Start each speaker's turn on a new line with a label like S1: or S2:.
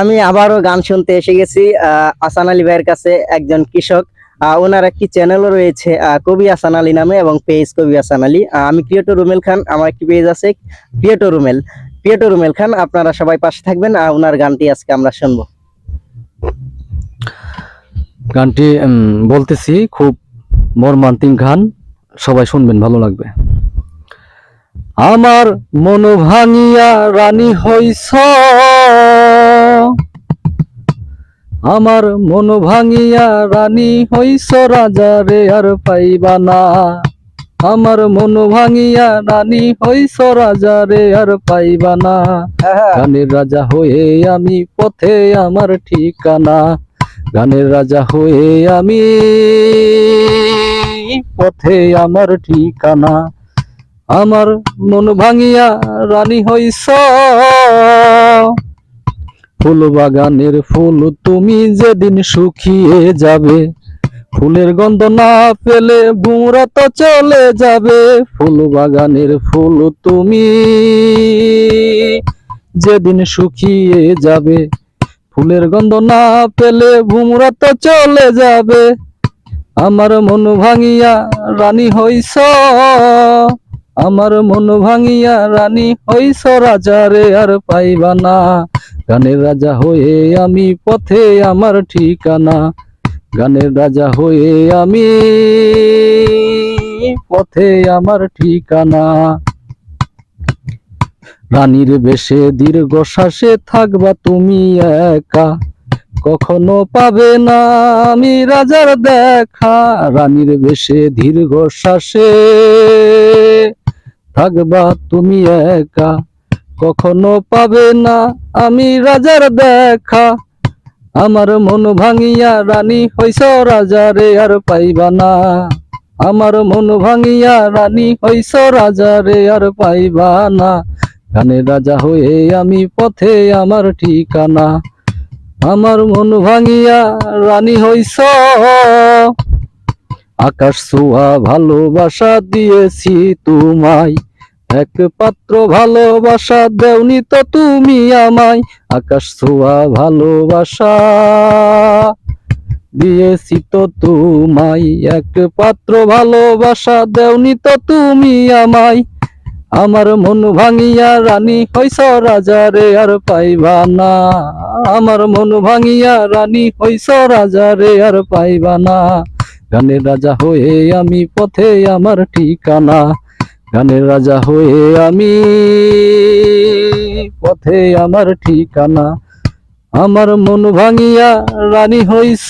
S1: আমি আবারও গান শুনতে এসে গেছি আসান আলী ভাইয়ের কাছে একজন কৃষক। ওনার একটি চ্যানেলও রয়েছে? কবি আসান আলী নামে এবং পেজ কবি আসান আলী। আমি ক্রিয়েটর রুমেল খান, আমার একটি পেজ আছে ক্রিয়েটর রুমেল। ক্রিয়েটর রুমেল খান, আপনারা সবাই পাশে থাকবেন ওনার গানটি আজকে আমরা শুনব।
S2: গানটি বলতেছি, খুব মর্মান্তিক গান, সবাই শুনবেন, ভালো লাগবে। আমার মন ভাঙিয়া রানী হইছ। আমার মন ভাঙিয়া রানী হইছ রাজা রে, আর পাইবা না। আমার মন ভাঙিয়া রানী হইছ রাজা রে, আর পাইবা না। গানের রাজা হয়ে আমি পথে আমার ঠিকানা। গানের রাজা হয়ে আমি পথে আমার ঠিকানা। আমার মন ভাঙিয়া রানী হইছ ফুল বাগানের ফুল তুমি যেদিন শুকিয়ে যাবে, ফুলের গন্ধ না পেলে বুড়া তো চলে যাবে। ফুল বাগানের ফুল তুমি যেদিন শুকিয়ে যাবে, ফুলের গন্ধ না পেলে ভুমরা তো চলে যাবে। আমার মন ভাঙিয়া রানী হইছ, আমার মন ভাঙিয়া রানী হইছ রাজা রে আর পাইবা না। গানের রাজা হয়ে আমি পথে আমার ঠিকানা। গানের রাজা হয়ে আমি পথে আমার ঠিকানা। রানীর বেশে দীর্ঘ শ্বাসে থাকবা তুমি একা। কখনো পাবে না আমি রাজার দেখা। রানীর বেশে দীর্ঘ শ্বাসে থাকবা তুমি একা। কখনো পাবে না আমি রাজার দেখা। আমার মন ভাঙিয়া রানী হইছ রাজারে আর পাইবা না। আমার মন ভাঙিয়া রানী হইছ রাজারে আর পাইবা না। গানের রাজা হয়ে আমি পথে আমার ঠিকানা। আমার মন ভাঙিয়া রানী হইছ। আকাশ ছোঁয়া ভালোবাসা দিয়েছি তোমায়। এক পাত্র ভালোবাসা, দেওনি তো তুমি আমায়। আকাশ ছোঁয়া ভালোবাসা। দিয়েছি তো তোমায়। এক পাত্র ভালোবাসা, দেওনি তো তুমি আমায়। আমার মন ভাঙিয়া রানী হইছ রাজা রে, আর পাইবা না। আমার মন ভাঙিয়া রানী হইছ রাজা রে, আর পাইবা না। গানের রাজা হয়ে আমি পথে আমার ঠিকানা। গানের রাজা হয়ে আমি পথে আমার ঠিকানা আমার মন ভাঙিয়া রানী হইছ।